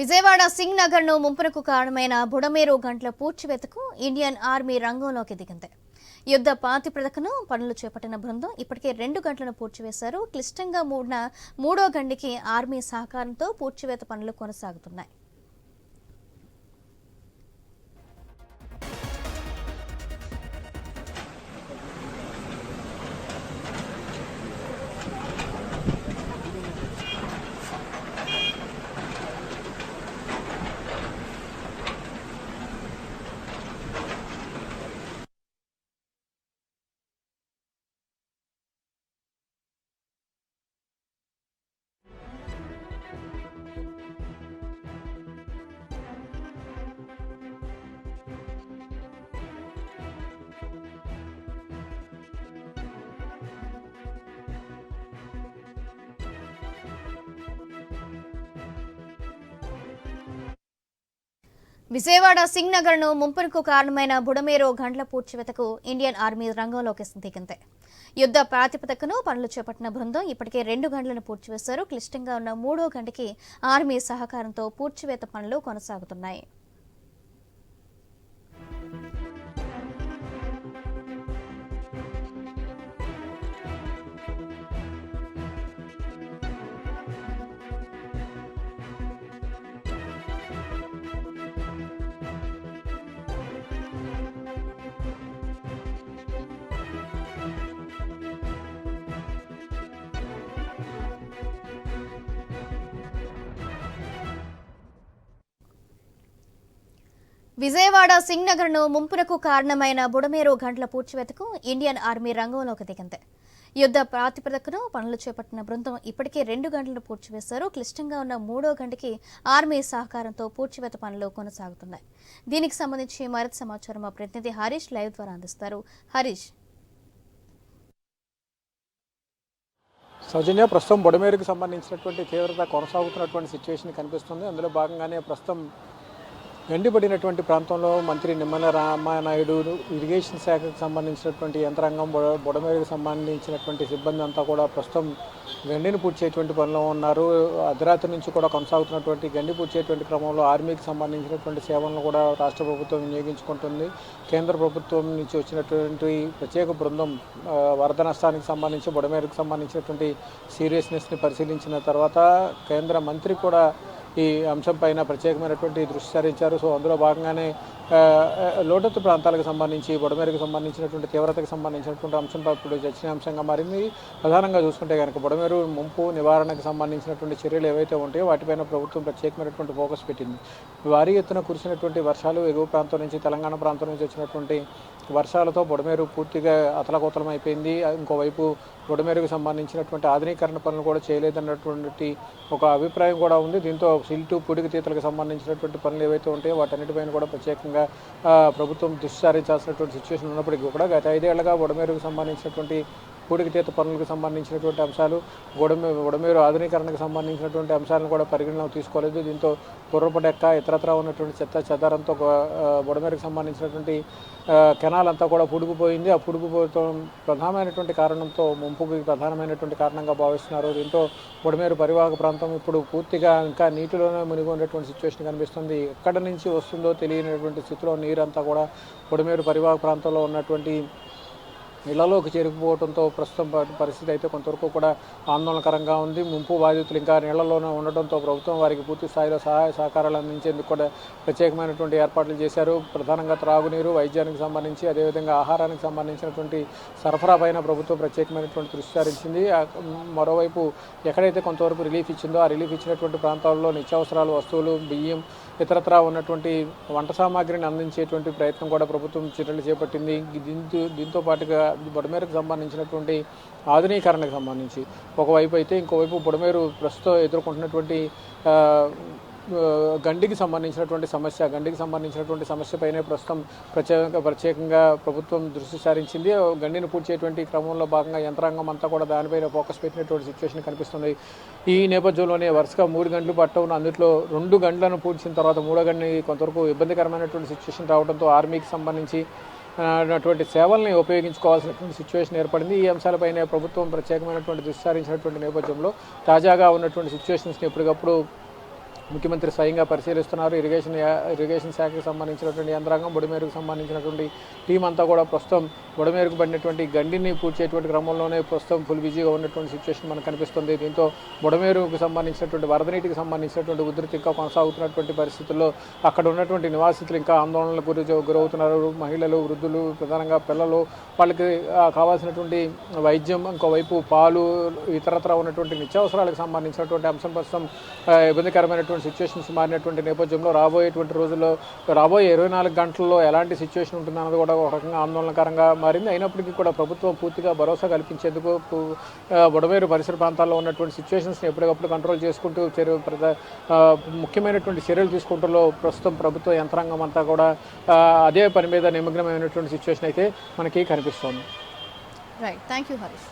విజయవాడ సింగ్ నగర్ను ముంపునకు కారణమైన బుడమేరు గంటల పూడ్చివేతకు ఇండియన్ ఆర్మీ రంగంలోకి దిగింది. యుద్ధ ప్రాతిపదికను పనులు చేపట్టిన బృందం ఇప్పటికే రెండు గంటలను పూడ్చివేశారు. క్లిష్టంగా మూడిన మూడో గండికి ఆర్మీ సహకారంతో పూడ్చివేత పనులు కొనసాగుతున్నాయి. విజయవాడ సింగ్ నగర్ను ముంపునకు కారణమైన బుడమేరు గండ్ల పూడ్చివేతకు ఇండియన్ ఆర్మీ రంగంలోకి దిగింది యుద్ధ ప్రాతిపదికను పనులు చేపట్టిన బృందం ఇప్పటికే రెండు గంటలను పూడ్చివేశారు. క్లిష్టంగా ఉన్న మూడో గంటకి ఆర్మీ సహకారంతో పూడ్చివేత పనులు కొనసాగుతున్నాయి. విజయవాడ సింగ్ నగర్ను ముంపునకు కారణమైన బుడమేరు గంటల పూడ్చివేతకు ఇండియన్ ఆర్మీ రంగంలోకి దిగింది. యుద్ధ ప్రాతిపదికను పనులు చేపట్టిన బృందం ఇప్పటికే రెండు గంటలు పూడ్చివేశారు. క్లిష్టంగా ఉన్న మూడో గంటకి ఆర్మీ సహకారంతో పూడ్చివేత పనులు కొనసాగుతున్నాయి. దీనికి సంబంధించి మరింత సమాచారం మా ప్రతినిధి హరీష్ లైవ్ ద్వారా అందిస్తారు. హరీష్. సౌజన్య ప్రస్తుతం బొడమేరుకు సంబంధించినటువంటి తీవ్రత కొనసాగుతున్నటువంటి సిచ్యువేషన్ కనిపిస్తుంది. అందులో భాగంగానే ప్రస్తుతం ఎండిపడినటువంటి ప్రాంతంలో మంత్రి నిమ్మల రామానాయుడు ఇరిగేషన్ శాఖకు సంబంధించినటువంటి యంత్రాంగం బుడ బొడమేరుకు సంబంధించినటువంటి సిబ్బంది అంతా కూడా ప్రస్తుతం గండిని పూడ్చేటువంటి పనిలో ఉన్నారు. అర్ధరాత్రి నుంచి కూడా కొనసాగుతున్నటువంటి గండి పూడ్చేటువంటి క్రమంలో ఆర్మీకి సంబంధించినటువంటి సేవలను కూడా రాష్ట్ర ప్రభుత్వం వినియోగించుకుంటుంది. కేంద్ర ప్రభుత్వం నుంచి వచ్చినటువంటి ప్రత్యేక బృందం వరద నష్టానికి సంబంధించి బుడమేరుకు సంబంధించినటువంటి సీరియస్నెస్ని పరిశీలించిన తర్వాత కేంద్ర మంత్రి కూడా ఈ అంశంపైన ప్రత్యేకమైనటువంటి దృష్టి సారించారు. సో అందులో భాగంగానే లోటత్తు ప్రాంతాలకు సంబంధించి బొడమేరుకు సంబంధించినటువంటి తీవ్రతకు సంబంధించినటువంటి అంశంపై ఇప్పుడు చర్చనీయాంశంగా మారింది. ప్రధానంగా చూసుకుంటే కనుక బొడమేరు ముంపు నివారణకు సంబంధించినటువంటి చర్యలు ఏవైతే ఉంటాయో వాటిపైన ప్రభుత్వం ప్రత్యేకమైనటువంటి ఫోకస్ పెట్టింది. భారీ ఎత్తున కురిసినటువంటి వర్షాలు ఎగువ ప్రాంతం నుంచి తెలంగాణ ప్రాంతం నుంచి వచ్చినటువంటి వర్షాలతో బుడమేరు పూర్తిగా అతలకుతలం అయిపోయింది ఇంకోవైపు బుడమేరుకు సంబంధించినటువంటి ఆధునీకరణ పనులు కూడా చేయలేదన్నటువంటి ఒక అభిప్రాయం కూడా ఉంది. దీంతో సిల్టు పుడికి తీతలకు సంబంధించినటువంటి పనులు ఏవైతే ఉంటాయో వాటన్నిటిపైన కూడా ప్రత్యేకంగా ఆ, ప్రభుత్వం దుశ్చారించాల్సినటువంటి సిచ్యువేషన్ ఉన్నప్పటికీ కూడా గత ఐదేళ్ళుగా బుడమేరుకు సంబంధించినటువంటి పూడికి తీత పనులకు సంబంధించినటువంటి అంశాలు గొడమే గొడమేరు ఆధునీకరణకు సంబంధించినటువంటి అంశాలను కూడా పరిగణలోకి తీసుకోలేదు. దీంతో గుర్రపడెక్క ఇతరత్రా ఉన్నటువంటి చెత్త చెదారంతో గొడమేరుకు సంబంధించినటువంటి కెనాల్ అంతా కూడా పుడిగిపోయింది ఆ పుడిగిపోవడం ప్రధానమైనటువంటి కారణంతో ముంపుకి ప్రధానమైనటువంటి కారణంగా భావిస్తున్నారు. దీంతో బుడమేరు పరివాహక ప్రాంతం ఇప్పుడు పూర్తిగా ఇంకా నీటిలోనే మునిగి ఉన్నటువంటి సిచ్యువేషన్ కనిపిస్తుంది. ఎక్కడి నుంచి వస్తుందో తెలియనటువంటి స్థితిలో నీరంతా కూడా బుడమేరు పరివాహక ప్రాంతంలో ఉన్నటువంటి నీళ్ళలోకి చేరుకుపోవడంతో ప్రస్తుతం ప- పరిస్థితి అయితే కొంతవరకు కూడా ఆందోళనకరంగా ఉంది. ముంపు బాధితులు ఇంకా నీళ్ళలోనే ఉండటంతో ప్రభుత్వం వారికి పూర్తి స్థాయిలో సహాయ సహకారాలు అందించేందుకు కూడా ప్రత్యేకమైనటువంటి ఏర్పాట్లు చేశారు. ప్రధానంగా త్రాగునీరు వైద్యానికి సంబంధించి అదేవిధంగా ఆహారానికి సంబంధించినటువంటి సరఫరా పైన ప్రభుత్వం ప్రత్యేకమైనటువంటి దృష్టి సారించింది. మరోవైపు ఎక్కడైతే కొంతవరకు రిలీఫ్ ఇచ్చిందో ఆ రిలీఫ్ ఇచ్చినటువంటి ప్రాంతాల్లో నిత్యావసరాలు వస్తువులు బియ్యం ఇతరత్రా ఉన్నటువంటి వంట సామాగ్రిని అందించేటువంటి ప్రయత్నం కూడా ప్రభుత్వం చర్యలు చేపట్టింది. దీంతో దీంతో పాటుగా బుడమేరుకు సంబంధించినటువంటి ఆధునీకరణకు సంబంధించి. ఒకవైపు అయితే ఇంకోవైపు బుడమేరు ప్రస్తుతం ఎదుర్కొంటున్నటువంటి గండికి సంబంధించినటువంటి సమస్య గండికి సంబంధించినటువంటి సమస్యపైనే ప్రస్తుతం ప్రత్యేక ప్రత్యేకంగా ప్రభుత్వం దృష్టి సారించింది. గండిని పూడ్చేటువంటి క్రమంలో భాగంగా యంత్రాంగం అంతా కూడా దానిపైన ఫోకస్ పెట్టినటువంటి సిచ్యువేషన్ కనిపిస్తుంది. ఈ నేపథ్యంలోనే వరుసగా మూడు గంటలు పట్టవున్న అందులో రెండు గంటలను పూడ్చిన తర్వాత మూడో గంటని కొంతవరకు ఇబ్బందికరమైనటువంటి సిచ్యువేషన్ రావడంతో ఆర్మీకి సంబంధించి అటువంటి సేవల్ని ఉపయోగించుకోవాల్సినటువంటి సిచ్యువేషన్ ఏర్పడింది. ఈ అంశాలపైనే ప్రభుత్వం ప్రత్యేకమైనటువంటి దృష్టి సారించినటువంటి నేపథ్యంలో తాజాగా ఉన్నటువంటి సిచ్యువేషన్స్ని ఎప్పటికప్పుడు ముఖ్యమంత్రి స్వయంగా పరిశీలిస్తున్నారు. ఇరిగేషన్ ఇరిగేషన్ శాఖకు సంబంధించినటువంటి యంత్రాంగం బుడమేరుకు సంబంధించినటువంటి టీం అంతా కూడా ప్రస్తుతం బుడమేరుకు పడినటువంటి గండిని పూడ్చేటువంటి క్రమంలోనే ప్రస్తుతం ఫుల్ బిజీగా ఉన్నటువంటి సిచ్యువేషన్ మనకు కనిపిస్తుంది. దీంతో బుడమేరుకు సంబంధించినటువంటి వరద నీటికి సంబంధించినటువంటి ఉధృతి ఇంకా కొనసాగుతున్నటువంటి పరిస్థితుల్లో అక్కడ ఉన్నటువంటి నివాసితులు ఇంకా ఆందోళనలకు గురి గురవుతున్నారు. మహిళలు వృద్ధులు ప్రధానంగా పిల్లలు వాళ్ళకి కావాల్సినటువంటి వైద్యం ఇంకోవైపు పాలు ఇతరత్ర ఉన్నటువంటి నిత్యావసరాలకు సంబంధించినటువంటి అంశం ప్రస్తుతం ఇబ్బందికరమైనటువంటి సిచ్యువేషన్స్ మారినటువంటి నేపథ్యంలో రాబోయేటువంటి రోజుల్లో రాబోయే ఇరవై నాలుగు గంటల్లో ఎలాంటి సిచ్యువేషన్ ఉంటుందన్నది కూడా ఒక రకంగా ఆందోళనకరంగా మారింది. అయినప్పటికీ కూడా ప్రభుత్వం పూర్తిగా భరోసా కల్పించేందుకు బుడమేరు పరిసర ప్రాంతాల్లో ఉన్నటువంటి సిచ్యువేషన్స్ని ఎప్పటికప్పుడు కంట్రోల్ చేసుకుంటూ చర్య ముఖ్యమైనటువంటి చర్యలు తీసుకుంటూ ప్రస్తుతం ప్రభుత్వ యంత్రాంగం అంతా కూడా అదే పని మీద నిమగ్నమైనటువంటి సిచ్యువేషన్ అయితే మనకి కనిపిస్తోంది. Right thank you Harish